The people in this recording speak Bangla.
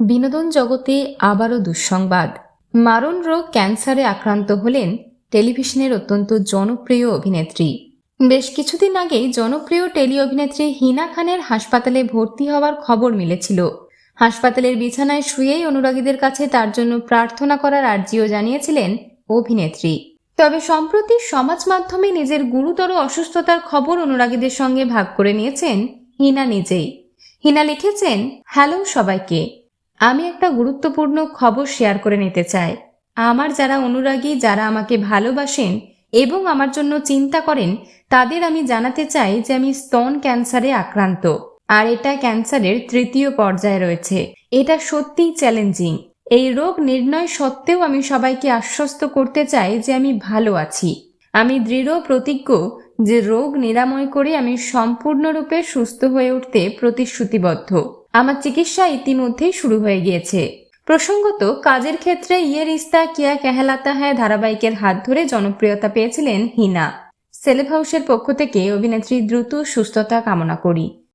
বিনোদন জগতে আবারও দুঃসংবাদ। মারণ রোগ ক্যান্সারে আক্রান্ত হলেন টেলিভিশনের অত্যন্ত জনপ্রিয় অভিনেত্রী। বেশ কিছুদিন আগেই জনপ্রিয় টেলি অভিনেত্রী হিনা খানের হাসপাতালে ভর্তি হওয়ার খবর মিলেছিল। হাসপাতালের বিছানায় শুয়েই অনুরাগীদের কাছে তার জন্য প্রার্থনা করার আর্জিও জানিয়েছিলেন অভিনেত্রী। তবে সম্প্রতি সমাজ মাধ্যমে নিজের গুরুতর অসুস্থতার খবর অনুরাগীদের সঙ্গে ভাগ করে নিয়েছেন হিনা নিজেই। হিনা লিখেছেন, হ্যালো সবাইকে আমি একটা গুরুত্বপূর্ণ খবর শেয়ার করে নিতে চাই। আমার যারা অনুরাগী, যারা আমাকে ভালোবাসেন এবং আমার জন্য চিন্তা করেন, তাদের আমি জানাতে চাই যে আমি স্তন ক্যান্সারে আক্রান্ত। আর এটা ক্যান্সারের তৃতীয় পর্যায়ে রয়েছে। এটা সত্যিই চ্যালেঞ্জিং। এই রোগ নির্ণয় সত্ত্বেও আমি সবাইকে আশ্বস্ত করতে চাই যে আমি ভালো আছি। আমি দৃঢ় প্রতিজ্ঞ যে রোগ নিরাময় করে আমি সম্পূর্ণরূপে সুস্থ হয়ে উঠতে প্রতিশ্রুতিবদ্ধ। আমার চিকিৎসা ইতিমধ্যেই শুরু হয়ে গিয়েছে। প্রসঙ্গত, কাজের ক্ষেত্রে ইয়ে রিস্তা কিয়া কেহালাতা হ্যায় ধারাবাহিকের হাত ধরে জনপ্রিয়তা পেয়েছিলেন হিনা। সেলেব হাউসের পক্ষ থেকে অভিনেত্রী দ্রুত সুস্থতা কামনা করি।